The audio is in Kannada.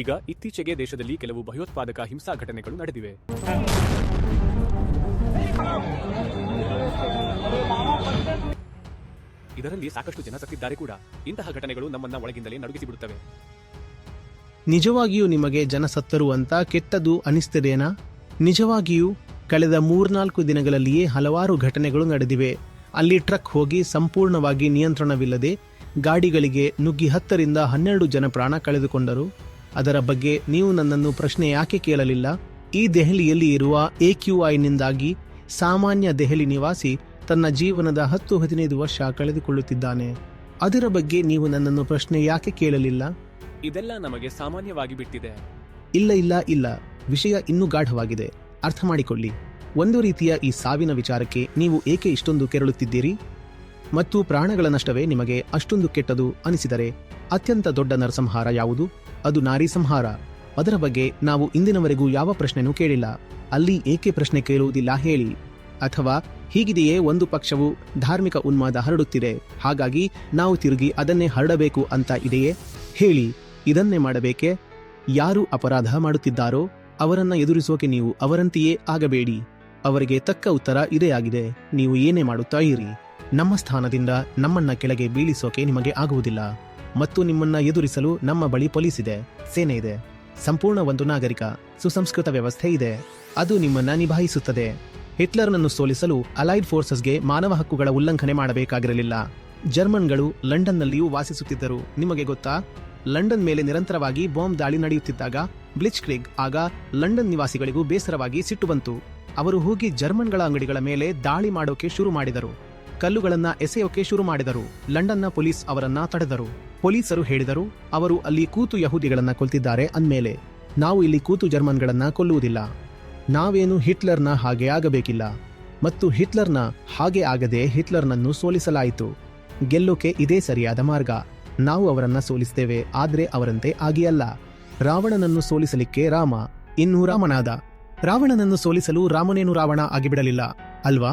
ಈಗ ಇತ್ತೀಚೆಗೆ ದೇಶದಲ್ಲಿ ಕೆಲವು ಭಯೋತ್ಪಾದಕ ಹಿಂಸಾ ಘಟನೆಗಳು ನಡೆದಿವೆ. ಇದರಲ್ಲಿ ಸಾಕಷ್ಟು ಜನ ಸತ್ತಿದ್ದಾರೆ ಕೂಡ. ಇಂತಹ ಘಟನೆಗಳು ನಮ್ಮನ್ನ ಒಳಗಿಂದಲೇ ನಡುಗಿಸಿಬಿಡುತ್ತವೆ ನಿಜವಾಗಿಯೂ ನಿಮಗೆ ಜನ ಸತ್ತರು ಅಂತ ಕೆಟ್ಟದ್ದು ಅನಿಸ್ತದೇನಾ? ನಿಜವಾಗಿಯೂ ಕಳೆದ ಮೂರ್ನಾಲ್ಕು ದಿನಗಳಲ್ಲಿಯೇ ಹಲವಾರು ಘಟನೆಗಳು ನಡೆದಿವೆ. ಅಲ್ಲಿ ಟ್ರಕ್ ಹೋಗಿ ಸಂಪೂರ್ಣವಾಗಿ ನಿಯಂತ್ರಣವಿಲ್ಲದೆ ಗಾಡಿಗಳಿಗೆ ನುಗ್ಗಿ ಹತ್ತರಿಂದ ಹನ್ನೆರಡು ಜನ ಪ್ರಾಣ ಕಳೆದುಕೊಂಡರು. ಅದರ ಬಗ್ಗೆ ನೀವು ನನ್ನನ್ನು ಪ್ರಶ್ನೆ ಯಾಕೆ ಕೇಳಲಿಲ್ಲ? ಈ ದೆಹಲಿಯಲ್ಲಿ ಇರುವ ಎ ಕ್ಯೂ ಐನಿಂದಾಗಿ ಸಾಮಾನ್ಯ ದೆಹಲಿ ನಿವಾಸಿ ತನ್ನ ಜೀವನದ ಹತ್ತು ಹದಿನೈದು ವರ್ಷ ಕಳೆದುಕೊಳ್ಳುತ್ತಿದ್ದಾನೆ. ಅದರ ಬಗ್ಗೆ ನೀವು ನನ್ನನ್ನು ಪ್ರಶ್ನೆ ಯಾಕೆ ಕೇಳಲಿಲ್ಲ? ಇದೆಲ್ಲ ನಮಗೆ ಸಾಮಾನ್ಯವಾಗಿ ಬಿಟ್ಟಿದೆ. ಇಲ್ಲ ಇಲ್ಲ ಇಲ್ಲ. ವಿಷಯ ಇನ್ನೂ ಗಾಢವಾಗಿದೆ. ಅರ್ಥ ಮಾಡಿಕೊಳ್ಳಿ. ಒಂದು ರೀತಿಯ ಈ ಸಾವಿನ ವಿಚಾರಕ್ಕೆ ನೀವು ಏಕೆ ಇಷ್ಟೊಂದು ಕೆರಳುತ್ತಿದ್ದೀರಿ? ಮತ್ತು ಪ್ರಾಣಗಳ ನಷ್ಟವೇ ನಿಮಗೆ ಅಷ್ಟೊಂದು ಕೆಟ್ಟದು ಅನಿಸಿದರೆ ಅತ್ಯಂತ ದೊಡ್ಡ ನರಸಂಹಾರ ಯಾವುದು? ಅದು ನಾರಿ ಸಂಹಾರ. ಅದರ ಬಗ್ಗೆ ನಾವು ಇಂದಿನವರೆಗೂ ಯಾವ ಪ್ರಶ್ನೆನೂ ಕೇಳಿಲ್ಲ. ಅಲ್ಲಿ ಏಕೆ ಪ್ರಶ್ನೆ ಕೇಳುವುದಿಲ್ಲ ಹೇಳಿ. ಅಥವಾ ಹೀಗಿದೆಯೇ ಒಂದು ಪಕ್ಷವು ಧಾರ್ಮಿಕ ಉನ್ಮಾದ ಹರಡುತ್ತಿದೆ. ಹಾಗಾಗಿ ನಾವು ತಿರುಗಿ ಅದನ್ನೇ ಹರಡಬೇಕು ಅಂತ ಇದೆಯೇ? ಹೇಳಿ. ಇದನ್ನೇ ಮಾಡಬೇಕೆ? ಯಾರು ಅಪರಾಧ ಮಾಡುತ್ತಿದ್ದಾರೋ ಅವರನ್ನ ಎದುರಿಸೋಕೆ ನೀವು ಅವರಂತೆಯೇ ಆಗಬೇಡಿ. ಅವರಿಗೆ ತಕ್ಕ ಉತ್ತರ ಇದೇ ಆಗಿದೆ. ನೀವು ಏನೇ ಮಾಡುತ್ತಾ ಇರಿ. ನಮ್ಮ ಸ್ಥಾನದಿಂದ ನಮ್ಮನ್ನ ಕೆಳಗೆ ಬೀಳಿಸೋಕೆ ನಿಮಗೆ ಆಗುವುದಿಲ್ಲ. ಮತ್ತು ನಿಮ್ಮನ್ನ ಎದುರಿಸಲು ನಮ್ಮ ಬಳಿ ಪೊಲೀಸ್ ಇದೆ, ಸೇನೆ ಇದೆ. ಸಂಪೂರ್ಣ ಒಂದು ನಾಗರಿಕ, ಸುಸಂಸ್ಕೃತ ವ್ಯವಸ್ಥೆ ಇದೆ. ಅದು ನಿಮ್ಮನ್ನ ನಿಭಾಯಿಸುತ್ತದೆ. ಹಿಟ್ಲರ್ನನ್ನು ಸೋಲಿಸಲು ಅಲೈಡ್ ಫೋರ್ಸಸ್ಗೆ ಮಾನವ ಹಕ್ಕುಗಳ ಉಲ್ಲಂಘನೆ ಮಾಡಬೇಕಾಗಿರಲಿಲ್ಲ. ಜರ್ಮನ್ಗಳು ಲಂಡನ್ನಲ್ಲಿಯೂ ವಾಸಿಸುತ್ತಿದ್ದರು. ನಿಮಗೆ ಗೊತ್ತಾ? ಲಂಡನ್ ಮೇಲೆ ನಿರಂತರವಾಗಿ ಬಾಂಬ್ ದಾಳಿ ನಡೆಯುತ್ತಿದ್ದಾಗ ಬ್ಲಿಚ್ ಕ್ರಿಗ್ ಆಗ ಲಂಡನ್ ನಿವಾಸಿಗಳಿಗೂ ಬೇಸರವಾಗಿ ಸಿಟ್ಟು ಬಂತು. ಅವರು ಹೋಗಿ ಜರ್ಮನ್ಗಳ ಅಂಗಡಿಗಳ ಮೇಲೆ ದಾಳಿ ಮಾಡೋಕೆ ಶುರು ಮಾಡಿದರು. ಕಲ್ಲುಗಳನ್ನ ಎಸೆಯೋಕೆ ಶುರು ಮಾಡಿದರು. ಲಂಡನ್ನ ಪೊಲೀಸ್ ಅವರನ್ನ ತಡೆದರು. ಪೊಲೀಸರು ಹೇಳಿದರು, ಅವರು ಅಲ್ಲಿ ಕೂತು ಯಹೂದಿಗಳನ್ನ ಕೊಲ್ತಿದ್ದಾರೆ ಅಂದ್ಮೇಲೆ ನಾವು ಇಲ್ಲಿ ಕೂತು ಜರ್ಮನ್ಗಳನ್ನ ಕೊಲ್ಲುವುದಿಲ್ಲ. ನಾವೇನು ಹಿಟ್ಲರ್ನ ಹಾಗೆ ಆಗಬೇಕಿಲ್ಲ. ಮತ್ತು ಹಿಟ್ಲರ್ನ ಹಾಗೆ ಆಗದೆ ಹಿಟ್ಲರ್ನನ್ನು ಸೋಲಿಸಲಾಯಿತು. ಗೆಲ್ಲೋಕೆ ಇದೇ ಸರಿಯಾದ ಮಾರ್ಗ. ನಾವು ಅವರನ್ನ ಸೋಲಿಸ್ತೇವೆ, ಆದರೆ ಅವರಂತೆ ಆಗಿಯಲ್ಲ ರಾವಣನನ್ನು ಸೋಲಿಸಲಿಕ್ಕೆ ರಾಮ ಇನ್ನೂ ರಾಮನಾದ. ರಾವಣನನ್ನು ಸೋಲಿಸಲು ರಾಮನೇನು ರಾವಣ ಆಗಿಬಿಡಲಿಲ್ಲ, ಅಲ್ವಾ?